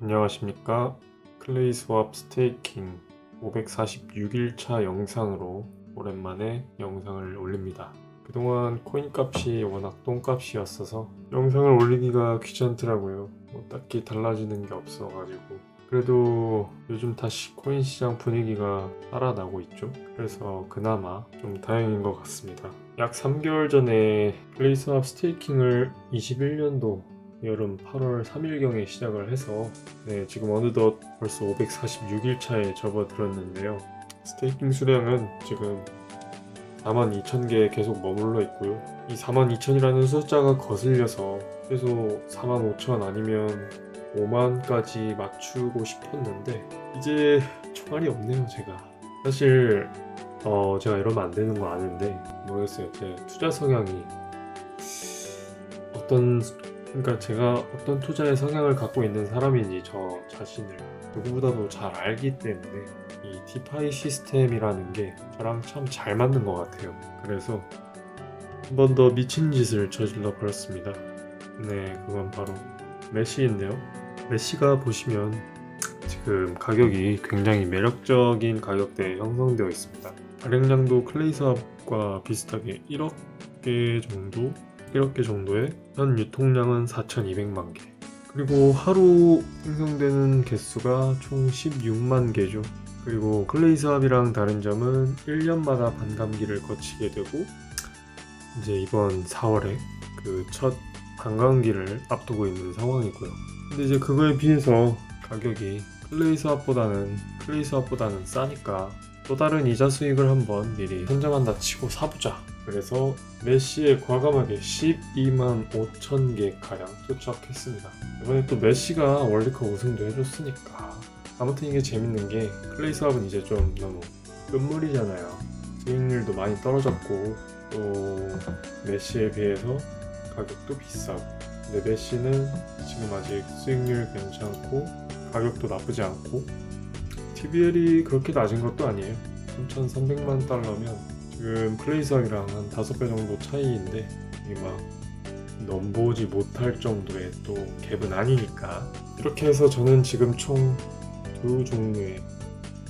안녕하십니까? 클레이 스왑 스테이킹 546일차 영상으로 오랜만에 영상을 올립니다. 그동안 코인 값이 워낙 똥값이었어서 영상을 올리기가 귀찮더라고요. 뭐 딱히 달라지는 게 없어가지고. 그래도 요즘 다시 코인 시장 분위기가 살아나고 있죠? 그래서 그나마 좀 다행인 것 같습니다. 약 3개월 전에 클레이 스왑 스테이킹을 21년도 여름 8월 3일경에 시작을 해서 네, 지금 어느덧 벌써 546일차에 접어들었는데요. 스테이킹 수량은 지금 42,000개에 계속 머물러 있고요. 이 42,000이라는 숫자가 거슬려서 최소 45,000 아니면 5만까지 맞추고 싶었는데 이제 총알이 없네요, 제가. 사실 어, 제가 이러면 안 되는 거 아는데 모르겠어요. 제 투자 성향이 어떤 그러니까 제가 어떤 투자의 성향을 갖고 있는 사람인지 저 자신을 누구보다도 잘 알기 때문에 이 디파이 시스템이라는 게 저랑 참 잘 맞는 것 같아요. 그래서 한 번 더 미친 짓을 저질러 버렸습니다. 네, 그건 바로 메시인데요. 메시가 보시면 지금 가격이 굉장히 매력적인 가격대에 형성되어 있습니다. 발행량도 클레이스업과 비슷하게 1억 개 정도 1억 개 정도의 현 유통량은 4,200만 개. 그리고 하루 생성되는 개수가 총 16만 개죠. 그리고 클레이 사업이랑 다른 점은 1년마다 반감기를 거치게 되고 이제 이번 4월에 그첫 관광기를 앞두고 있는 상황이고요. 근데 이제 그거에 비해서 가격이 클레이 사업보다는 클레이 사업보다는 싸니까 또 다른 이자 수익을 한번 미리 선정한다 치고 사보자. 그래서 메시에 과감하게 12만 5천 개 가량 투척했습니다. 이번에 또 메시가 월드컵 우승도 해줬으니까 아무튼 이게 재밌는 게 클레이 사업은 이제 좀 너무 끝물이잖아요. 수익률도 많이 떨어졌고 또 메시에 비해서 가격도 비싸고 근데 메시는 지금 아직 수익률 괜찮고 가격도 나쁘지 않고 TBL이 그렇게 낮은 것도 아니에요. 3,300만 달러면 지금 클레이삭이랑 한 5배 정도 차이인데 이게 막 넘보지 못할 정도의 또 갭은 아니니까 이렇게 해서 저는 지금 총 두 종류의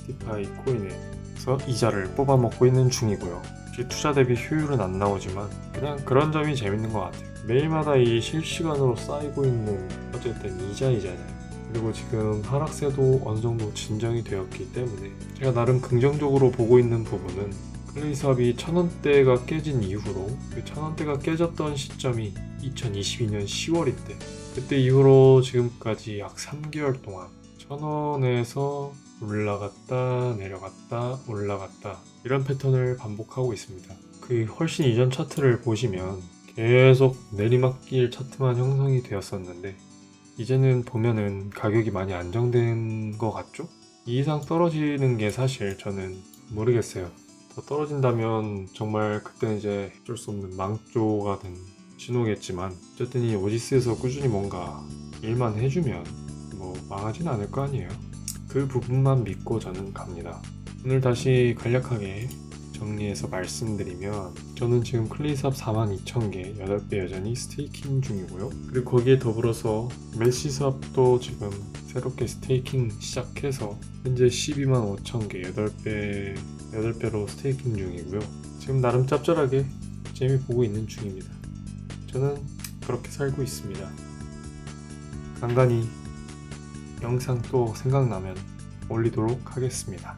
디파이 코인에서 이자를 뽑아 먹고 있는 중이고요. 투자 대비 효율은 안 나오지만 그냥 그런 점이 재밌는 것 같아요. 매일마다 이 실시간으로 쌓이고 있는 어쨌든 이자이잖아요. 그리고 지금 하락세도 어느 정도 진정이 되었기 때문에 제가 나름 긍정적으로 보고 있는 부분은 클레이 사업이 천원대가 깨진 이후로 그 천원대가 깨졌던 시점이 2022년 10월인데 그때 이후로 지금까지 약 3개월 동안 천원에서 올라갔다 내려갔다 올라갔다 이런 패턴을 반복하고 있습니다. 그 훨씬 이전 차트를 보시면 계속 내리막길 차트만 형성이 되었었는데 이제는 보면은 가격이 많이 안정된 것 같죠? 이 이상 떨어지는 게 사실 저는 모르겠어요. 더 떨어진다면 정말 그때는 이제 어쩔 수 없는 망조가 된 신호겠지만 어쨌든 이 오지스에서 꾸준히 뭔가 일만 해주면 뭐 망하진 않을 거 아니에요. 그 부분만 믿고 저는 갑니다. 오늘 다시 간략하게 정리해서 말씀드리면 저는 지금 클레이삽 42,000개 8배 여전히 스테이킹 중이고요. 그리고 거기에 더불어서 메시삽도 지금 새롭게 스테이킹 시작해서 현재 12만 5,000개 8배 8배로 스테이킹 중이고요. 지금 나름 짭짤하게 재미 보고 있는 중입니다. 저는 그렇게 살고 있습니다. 간간히 영상 또 생각나면 올리도록 하겠습니다.